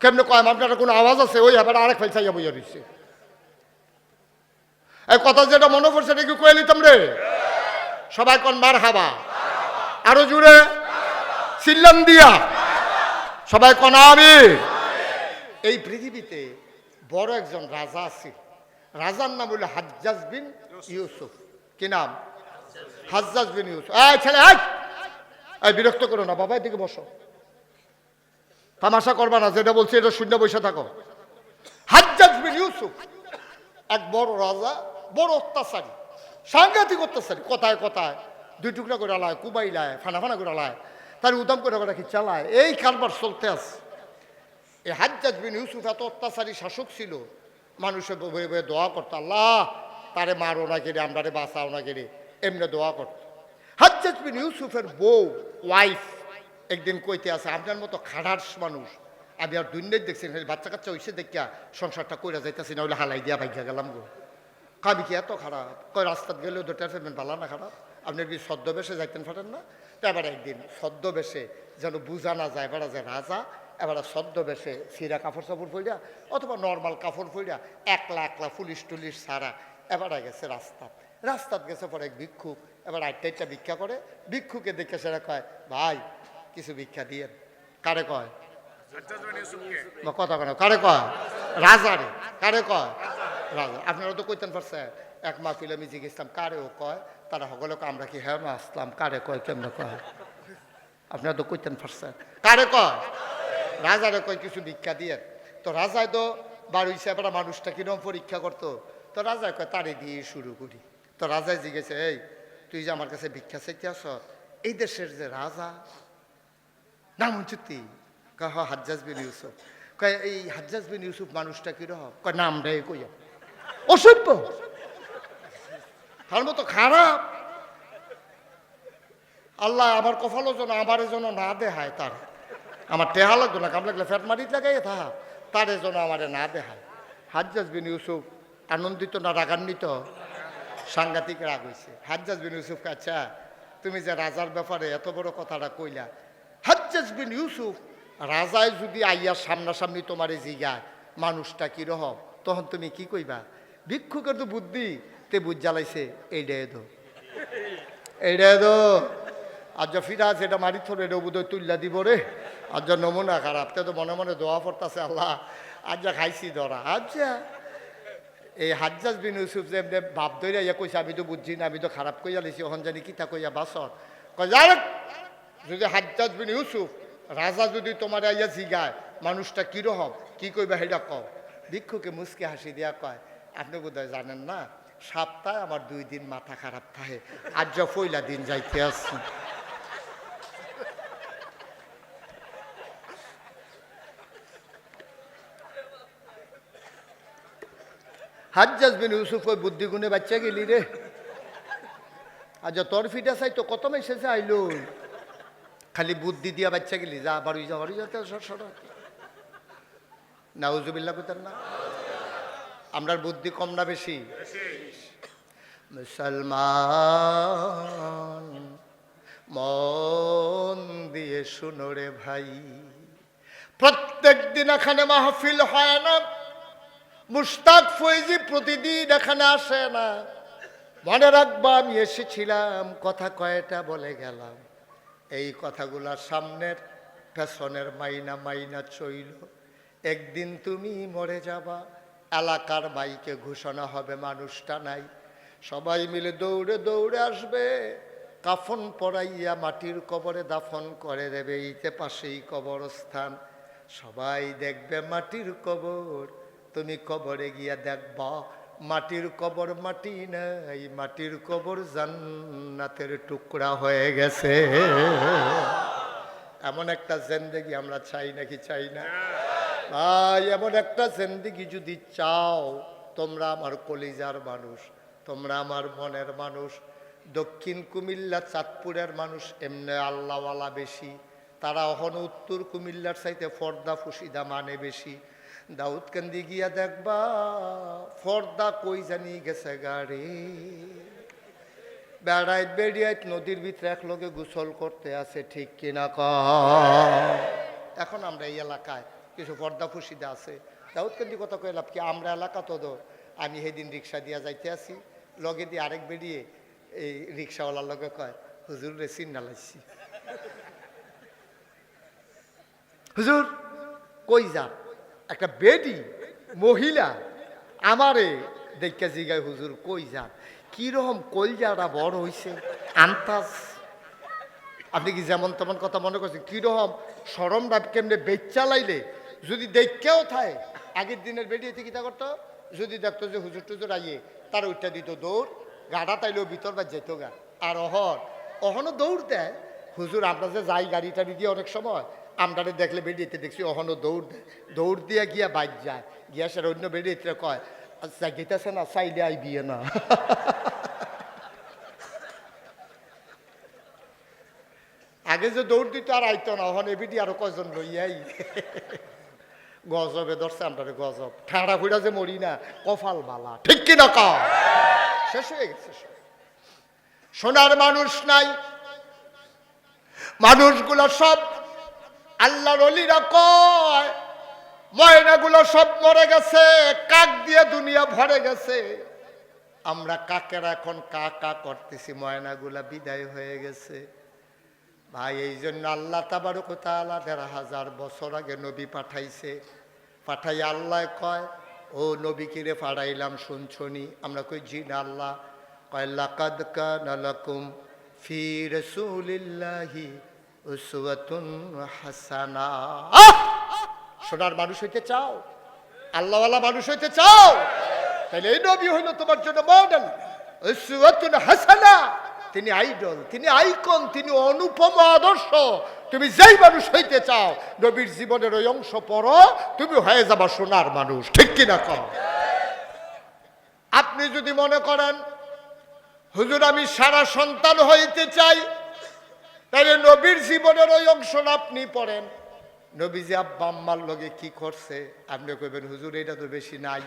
কেমনে কয়, আপনার কোনো আওয়াজ আছে? ওই আবার আরেক ফেল চাইয়া বইয়া এই কথা যেটা মনে পড়ছে, এটা কি কয়ে নিতাম রে? সবাই কোন মার হাবা আরও জুড়ে সিল্লাম দিয়া। সবাই কোন আমি এই পৃথিবীতে বড় একজন রাজা আছে। রাজার নাম হলো হাজ্জাজ বিন ইউসুফ। কি নাম? হাজ্জাজ বিন ইউসুফ। এই ছেলে! এই বিরক্ত করো না, বাবা, এদিকে বসো। তামাশা করবা না, যেটা বলছি এটা শূন্য বসে থাকো। হাজ্জাজ বিন ইউসুফ, এক বড় রাজা, বড় অত্যাচারী, সাংঘাতিক অত্যাচারী, কথায় কথায়, দুই টুকরা করে আলায় কুবাই লায় ফানা করে আলায় তার উদাম করে করে কি চালায়, এই কারবার চলতে আছে। এই হাজ্জাজ বিন ইউসুফ এত অত্যাচারী শাসক ছিল মানুষের বয়ে বয়ে দোয়া করতো, আল্লাহ, তারে মারো না কেড়ে আমরারে বাঁচাও না কেড়ে এমনি দোয়া করতো। হাজ্জাজ বিন ইউসুফের বউ ওয়াইফ একদিন কইতে আছে, আপনার মতো খাড়ার মানুষ, আমি আর দুর্নীতি দেখছি বাচ্চা কাচ্চা হইসে দেখিয়া সংসারটা কইরা যাইতেছি না হলে হালাই দিয়া ভাগ্যা গেলাম গো। কাবি কি এত খারাপ? কয়, রাস্তাত গেলেও দুটা ফেরবেন ভালো না খারাপ? আপনি কি ছদ্মবেশে যাইতেন ফাটেন না? তো এবার একদিন ছদ্মবেশে যেন বুঝা না যায়, এবার যে রাজা, এবার ছদ্মবেশে সিরা কাপড় চাপড় পইরা, অথবা নর্মাল কাপড় পইরা, একলা একলা পুলিশ টুলিশ সারা এবার গেছে রাস্তাত। রাস্তাত গেছে পরে এক ভিক্ষুক, এবার আটটা ভিক্ষা করে, ভিক্ষুকে দেখে সেটা কয়, ভাই কিছু ভিক্ষা দিয়েন কারে কয়? বা কথা কেন কারে কয়? রাজারে কারে কয়? রাজা। আপনারা তো কইতেন পারছে এক মাহফিল আমি জিজ্ঞেসলাম কারে ও কয়? তারা সকলে আমরা কি হ্যাঁ আসলাম কারে কয় কেমনে কয়? আপনারা তো কইতেন পারছেন কারে কয়? রাজারে কয় কিছু ভিক্ষা দিয়ে। তো রাজায় তো বাড়ি হিসাবে মানুষটা কিরম পরীক্ষা করতো? তো রাজায় কয় তারে দিয়ে শুরু করি। তো রাজায় জিজ্ঞেস এই তুই যে আমার কাছে ভিক্ষা চাইতে আস এই দেশের যে রাজা নাম হচ্ছে তুই কয় হাজ্জাজ বিন ইউসুফ। কয়, এই হাজ্জাজ বিন ইউসুফ মানুষটা কীরকম কয় নাম রে কইয়া অসভ্য। তার মতো খারাপ। আল্লাহ আমার কফালো যেন আমার যেন না দেহায় তার। আমার টেহা লাগতো না, কাম লাগলে ফ্যাট মারিত লাগাই থা। তারে যেন আমারে না দেহায় হাজ্জাজ বিন ইউসুফ আনন্দিত না রাগান্বিত? সাংঘাতিক রাগ হয়েছে হাজ্জাজ বিন ইউসুফ আচ্ছা তুমি যে রাজার ব্যাপারে এত বড় কথাটা কইলা হাজ্জাজ বিন ইউসুফ, রাজায় যদি আইয়ার সামনাসামনি তোমারে জিগায়, মানুষটা কি রহম তখন তুমি কি কইবা? ভিক্ষুকের তো বুদ্ধি তে বুঝ জ্বালাইছে এইটাই দো এইটাই দো আর যা ফিরাজ এটা মারি থরে, এটা বোধহয় তুল্লা দিব রে। আর যা নমুনা খারাপ, তে তো মনে মনে দোয়া পড়তাছে আল্লাহ। আজ যা খাইছি ধরা। আচ্ছা এই হাজ্জাজ বিন ইউসুফ যে এমনি বাপ দইরা ইয়া কইছে, আমি তো বুঝছি না, আমি তো খারাপ কইয়া লিছি ওখান জানি কিতা কইয়া বাসর। কয় যদি হাজ্জাজ বিন ইউসুফ, রাজা যদি তোমার আইয়া জিগায়, মানুষটা কীরকম কি কইবা সেটা কও? ভিক্ষুকে মুসকে হাসি দিয়া কয়, আপনি বোধহয় জানেন না, সপ্তাহে আমার দুই দিন মাথা খারাপ থাকে আজ যা দিন যাইতে আসছি। হাজ্জাজ বিন ইউসুফ ওই বুদ্ধি গুণে বাচ্চা গেলি রে। আজ তোর ফিটা চাই তো কত মেসেছে আইলো? খালি বুদ্ধি দিয়া বাচ্চা গেলি, যা বাড়ি যা, বাড়ি যাতে সর সর। নাউজুবিল্লা কোথার না? আমরার বুদ্ধি কম না বেশি? মুসলমান, মন দিয়ে শুনো রে ভাই। প্রত্যেক দিন এখানে মাহফিল হয় না। মুস্তাক ফৈজি প্রতিদিন এখানে আসে না। মনে রাখবা আমি এসেছিলাম, কথা কয়টা বলে গেলাম। এই কথাগুলা সামনের পেছনের মাইনা মাইনা চইল। একদিন তুমি মরে যাবা, এলাকার মাইকে ঘোষণা হবে মানুষটা নাই। সবাই মিলে দৌড়ে দৌড়ে আসবে, কাফন পরাইয়া মাটির কবরে দাফন করে দেবে, ইতে পাশেই কবরস্থান। সবাই দেখবে মাটির কবর, তুমি কবরে গিয়া দেখবা মাটির কবর মাটি নাই, মাটির কবর জান্নাতের টুকরা হয়ে গেছে। এমন একটা জেন্দেগি আমরা চাই নাকি চাই না? ভাই, এমন একটা জেন্দেগি যদি চাও, তোমরা আমার কলিজার মানুষ, তোমরা আমার মনের মানুষ। দক্ষিণ কুমিল্লা, চাঁদপুরের মানুষ এমনি আল্লাহওয়ালা বেশি, তারা অহন উত্তর কুমিল্লার চাইতে ফর্দা, ফুসিদা মানে বেশি। দাউদকান্দি গিয়া দেখবা, ফর্দা কই জানি গেছে গাড়ি। বেড়াইত বেড়িয়াইত নদীর ভিতরে এক লোকে গোসল করতে আছে, ঠিক কিনা ক? এখন আমরা এই এলাকায় কিছু পর্দা ফুসিদা আছে। দাউদকান্দি কথা কইলাম কি, আমরা এলাকা তো আমি সেদিন রিক্সা দিয়া যাইতে আসি। লগে দিয়ে আরেক বেরিয়ে এই রিক্সাওয়ালার লগে কয়, হুজুর রে চিন্না লাগছি হুজুর, কই যান? একটা বেডি মহিলা, আমারে দেখে জিগায়, হুজুর, কই যান? কীরকম কলজাটা বড় হইছে, আন্তাজ। আপনি কি যেমন তেমন কথা মনে করছেন, কীরকম সরমটা কেমনে বেচ চালাইলে যদি দেখকেও থাকে আগের দিনের বেরিয়েছে কিতা করতো? যদি দেখতো যে হুজুর টুজুর আইয়ে, তার ওইটা দিত দৌড়, গাড়া তাইলেও ভিতর বা যেত গা। আর অহন, অহনও দৌড় দেয়। হুজুর আমরা যে যাই গাড়ি টাড়ি দিয়ে অনেক সময় আমরারে দেখলে বেরিয়েতে দেখছি অহনও দৌড় দৌড় দিয়ে গিয়া বাইক যায়। গিয়া সে অন্য বেরিয়েতে কয় আচ্ছা গেতেছে না, চাইলে আই বিয়ে না? আগে যে দৌড় দিত আর আইতো না ওখানে এবিডি আরও কয়জন লইয়াই গজবে ধরছে আমরা গজব। ঠাড়া ফুড়া যে মরি না কফাল বালা। ঠিক কি না শেষ হয়ে গেছে। সোনার মানুষ নাই। মানুষগুলো সব আল্লাহর অলিরা কয়, ময়নাগুলো সব মরে গেছে, কাক দিয়ে দুনিয়া ভরে গেছে। আমরা কাকের এখন কা কা করতেছি, ময়নাগুলা বিদায় হয়ে গেছে। ভাই, এই জন্য আল্লাহ তাবারক তাআলা দেড় হাজার বছর আগে নবী পাঠাইছে। পাঠাই আল্লাহ কয়, ও নবী কিরে পাঠাইলাম শুনছনি আমরা কই, জি না আল্লাহ। কয়, লাকাদ কানা লাকুম ফি রাসূলিল্লাহি উসওয়াতুন হাসানা। সোনার মানুষ হইতে চাও আল্লাহওয়ালা মানুষ হইতে চাও তাহলে এই নবী হইল তোমার জন্য মডেল উসওয়াতুন হাসানা। তিনি আইডল তিনি আইকন তিনি অনুপম আদর্শ। তুমি যেই মানুষ হইতে চাও নবীর জীবনের ওই অংশ পড়ো তুমি হয়ে যাবা সোনার মানুষ ঠিক কিনা কম আপনি যদি মনে করেন হুজুর আমি সারা সন্তান হইতে চাই তাহলে নবীর জীবনের ওই অংশটা আপনি পড়েন। নবী যে আব্বা আম্মার লগে কি করছে? আপনি কইবেন, হুজুর, এটা তো বেশি নাই।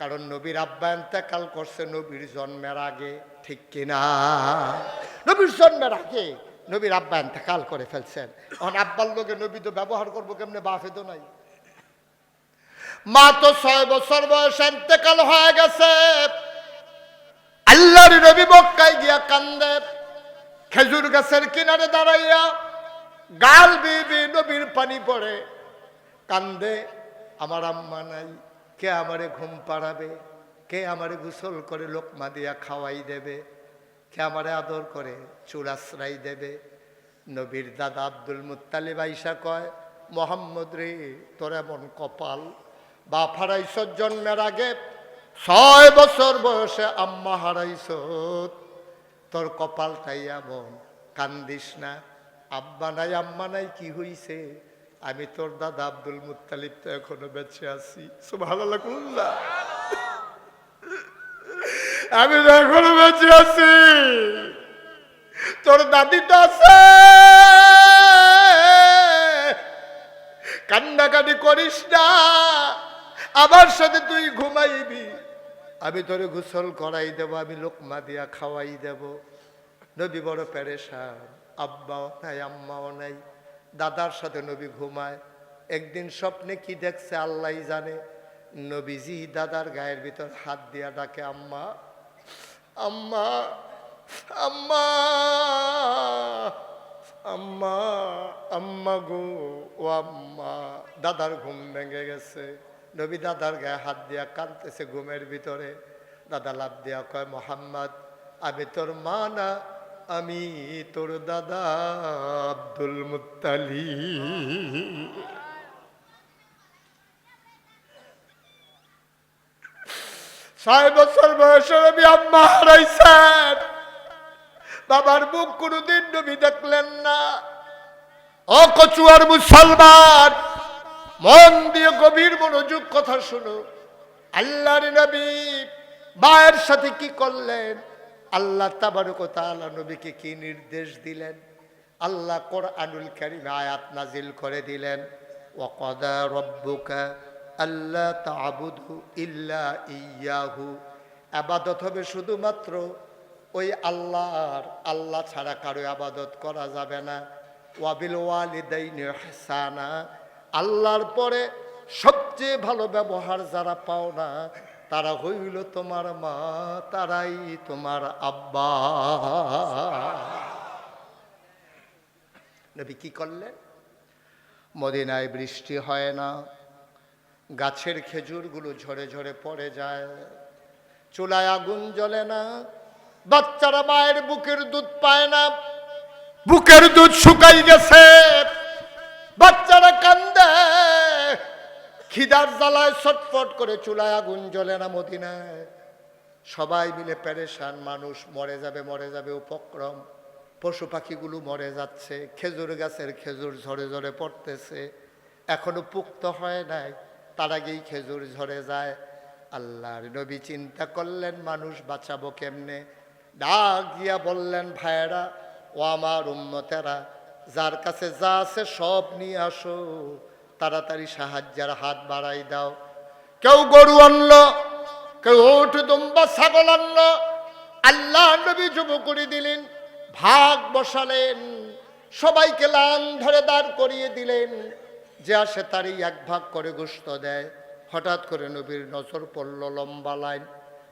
কারণ নবীর আব্বা এন্তেকাল করছে নবীর জন্মের আগে, ঠিক কিনা? নবীর জন্মের আগে নবীর আব্বা এন্তেকাল করে ফেলছেন। এখন আব্বার লোকে নবী তো ব্যবহার করব কেমনে? বাফে তো নাই। মা তো ছয় বছর বয়স এন্তেকাল হয়ে গেছে। আল্লাহর নবী মক্কায় গিয়া কান্দে। খেজুর গাছের কিনারে দাঁড়াইয়া গাল বিবি নবীর পানি পড়ে। কান্দে, আমার আম্মা নাই, কে আমারে ঘুম পাড়াবে? কে আমারে গোসল করে লোকমা দিয়া খাওয়াই দেবে? কে আমারে আদর করে চুরাশ্রাই দেবে? নবীর দাদা আব্দুল মুত্তালিব আইসা কয়, মোহাম্মদ রে, তোর এমন কপাল। বাপ হারাইছ, জন্মের আগে ছয় বছর বয়সে আম্মা হারাইছ। তোর কপাল কপালটাই এমন, কান্দিস না। আব্বা নাই, আম্মা নাই, কি হইছে? আমি তোর দাদা আব্দুল মুত্তালিব তো এখনও বেঁচে আছি। সো ভালো লাগুল্লা আমি তো এখনও বেঁচে আছি। তোর দাদি তো আছে। কান্নাকাটি করিস না। আমার সাথে তুই ঘুমাইবি। আমি তোরে গোসল করাই দেব, আমি লোকমা দিয়া খাওয়াই দেব। নবী বড় প্যারেশান আব্বাও নাই, আম্মাও নাই, দাদার সাথে নবী ঘুমায়। একদিন স্বপ্নে কি দেখছে আল্লাহ জানে। নবীজি দাদার গায়ের ভিতর হাত দিয়া ডাকে, আম্মা আম্মা আম্মা আম্মা আম্মা গো, ও আম্মা। দাদার ঘুম ভেঙে গেছে। নবী দাদার গায়ে হাত দিয়া কাঁদতেছে ঘুমের ভিতরে। দাদা লাভ দিয়া কয়, মোহাম্মদ, আমি তোর মা না, আমি তোর দাদা আব্দুল মুত্তালি। ছয় বছর বয়সে নবী আম্মা হারাইছেন। বাবার মুখ কোনোদিন নবী দেখলেন না। ও কচুয়ার মুসলমান মন দিয়ে গভীর মনোযোগ কথা শুনো। আল্লাহর নবী মায়ের সাথে কি করলেন? আল্লাহ তাবারক তাআলা নবীকে কি নির্দেশ দিলেন? আল্লাহ কোরআনুল কারীমে আয়াত নাজিল করে দিলেন ওয়াকাদা রব্বুকা আল্লাহ তাবুদু ইল্লা ইয়াহু আবাদত হবে শুধুমাত্র ওই আল্লাহর, আল্লাহ ছাড়া কারও আবাদত করা যাবে না। ওয়াবিল ওয়ালিদাইনি হাসানা আল্লাহর পরে সবচেয়ে ভালো ব্যবহার যারা পাও না, তারা হইল তোমার মা, তারাই তোমার আব্বা। নবী কি করলেন? মদিনায় বৃষ্টি হয় না, গাছের খেজুরগুলো ঝরে ঝরে পড়ে যায়, চুলায় আগুন জ্বলে না, বাচ্চারা মায়ের বুকের দুধ পায় না, বুকের দুধ শুকাই গেছে কান্দে। খিদার জ্বালায় ছটফট করে চুলায় আগুন জ্বলে না মদিনায়। সবাই মিলে প্যারেশান মানুষ, মরে যাবে মরে যাবে উপক্রম। পশু পাখিগুলো মরে যাচ্ছে, খেজুর গাছের খেজুর ঝরে ঝরে পড়তেছে। এখনও পুক্ত হয় নাই, তার আগেই খেজুর ঝরে যায়। আল্লাহর নবী চিন্তা করলেন, মানুষ বাঁচাবো কেমনে? ডাক গিয়া বললেন, ভাইয়েরা, ও আমার উম্মতেরা যার কাছে যা আছে সব নিয়ে আসো। তাড়াতাড়ি সাহায্যের হাত বাড়াই দাও। কেউ গরু আনল, কেউ ওঠ দুম্বা ছাগল আনল। আল্লাহ নবী যুব করে দিলেন, ভাগ বসালেন। সবাইকে লান ধরে দাঁড় করিয়ে দিলেন। যে আসে তারই এক ভাগ করে গোস্ত দেয়। হঠাৎ করে নবীর নজর পড়ল লম্বা লাইন।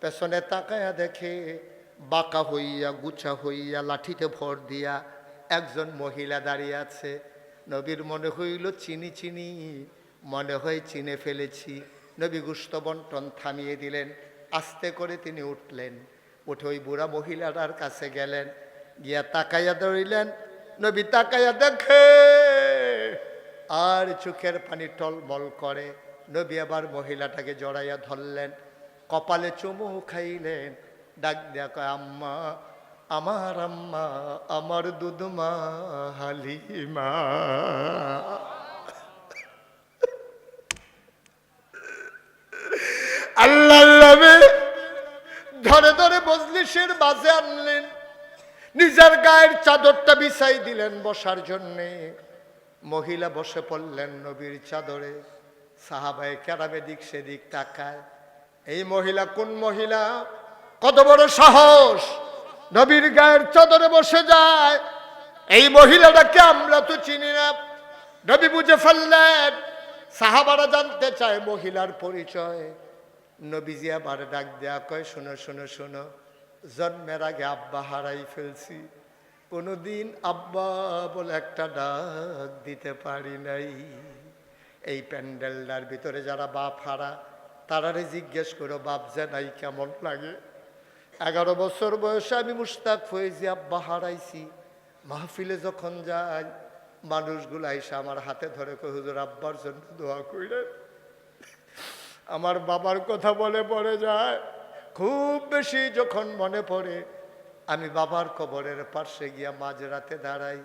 পেছনে তাকায়া দেখে, বাঁকা হইয়া, গুছা হইয়া, লাঠিতে ভর দিয়া একজন মহিলা দাঁড়িয়ে আছে। নবীর মনে হইল, চিনি চিনি, মনে হয় চিনে ফেলেছি। নবী গুস্ত বন্টন থামিয়ে দিলেন। আস্তে করে তিনি উঠলেন। উঠে ওই বুড়া মহিলাটার কাছে গেলেন। গিয়া তাকাইয়া ধরিলেন, নবী, তাকাইয়া দেখে, আর চোখের পানি টলমল করে। নবী আবার মহিলাটাকে জড়াইয়া ধরলেন। কপালে চুমু খাইলেন। ডাক কয়, আম্মা আমার আম্মা, আমার দুধমা, হালিমা। আল্লাহ ধরে ধরে মজলিসের বাজে আনলেন। নিজের গায়ের চাদরটা বিছাই দিলেন বসার জন্যে। মহিলা বসে পড়লেন নবীর চাদরে। সাহাবায় কেরামে দিক সেদিক তাকায়। এই মহিলা কোন মহিলা? কত বড় সাহস! নবীর গায়ের চাদরে বসে যায়। এই মহিলাটাকে আমরা তো চিনি না। নবী বুঝে ফেললেন, সাহাবারা জানতে চায় মহিলার পরিচয়। নবীজি আবার ডাক দেয়া কয়, শোনো শোনো শোনো, জন্মের আগে আব্বা হারাই ফেলছি। কোনোদিন আব্বা বলে একটা ডাক দিতে পারি নাই। এই প্যান্ডেলটার ভিতরে যারা বাপ হারা, তারারে জিজ্ঞেস করো, বাপ যে নাই কেমন লাগে? এগারো বছর বয়সে আমি মুস্তাক ফয়েজি আব্বা হারাইছি। মাহফিলে যখন যাই, মানুষগুলো এসে আমার হাতে ধরে কই আব্বার জন্য দোয়া কইলেন আমার বাবার কথা বলে পড়ে যায়। খুব বেশি যখন মনে পড়ে, আমি বাবার কবরের পাশে গিয়া মাঝরাতে দাঁড়াই।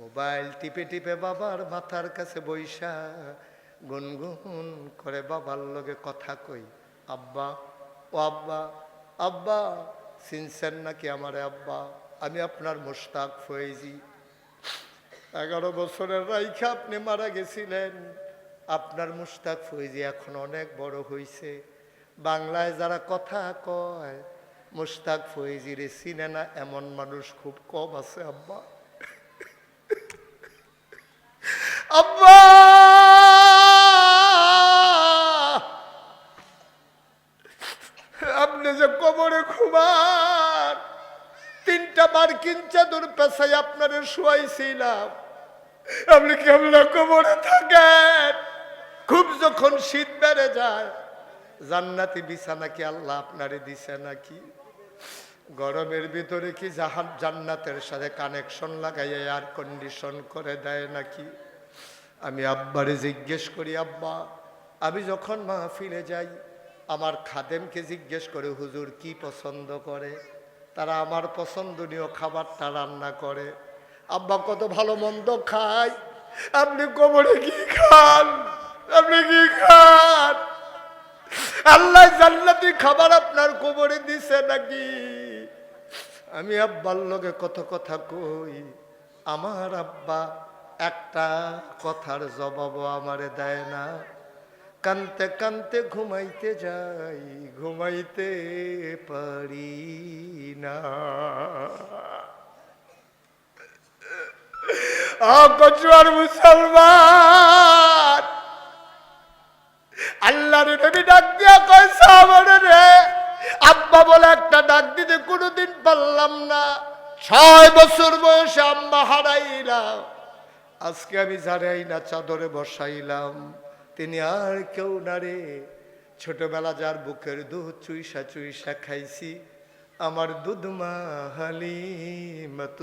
মোবাইল টিপে টিপে বাবার মাথার কাছে বৈশা গুনগুন করে বাবার লগে কথা কই, আব্বা, ও আব্বা আব্বা সিনসেন নাকি আমারে আব্বা? আমি আপনার মোস্তাক ফয়েজি। এগারো বছরের রাইখা আপনি মারা গেছিলেন। আপনার মুস্তাক ফয়েজি এখন অনেক বড় হইছে। বাংলায় যারা কথা কয় মুস্তাক ফৈজিরে চিনে না এমন মানুষ খুব কম আছে, আব্বা। আব্বা! পেশাই আপনারে শুয়াইছিলাম। আপনি কেমন কবরে থাকেন? খুব যখন শীত বেড়ে যায়, জান্নাতি বিছানা কি আল্লাহ আপনারে দিছে নাকি? গরমের ভিতরে কি জাহান জান্নাতের সাথে কানেকশন লাগাইয়া এয়ার কন্ডিশন করে দেয় নাকি? আমি আব্বারে জিজ্ঞেস করি, আব্বা, আমি যখন মাহফিলে যাই, আমার খাদেমকে জিজ্ঞেস করে, হুজুর কি পছন্দ করে? তারা আমার পছন্দনীয় খাবারটা রান্না করে। আব্বা কত ভালো মন্দ খায়। আপনি কোমরে কি খান? আপনি কি খান? আল্লাহ জান্নাতি খাবার আপনার কোমরে দিছে নাকি? আমি আব্বার লগে কত কথা কই। আমার আব্বা একটা কথার জবাবও আমারে দেয় না। কানতে কানতে ঘুমাইতে যাই, ঘুমাইতে পারি না। কচুয়ার মুসলমান। আল্লাহর নবী ডাক দিয়া কয় সাহাবারে রে, আব্বা বলে একটা ডাক দিতে কোনোদিন পারলাম না। ছয় বছর বয়সে আম্মা হারাইলাম। আজকে আমি জানাই না, চাদরে বসাইলাম। তিনি আর কেউ না রে। ছোটবেলা যার বুকের দুধ চুইসা চুইসা খাইছি, আমার দুধ মা হালিমাতুসাদিয়া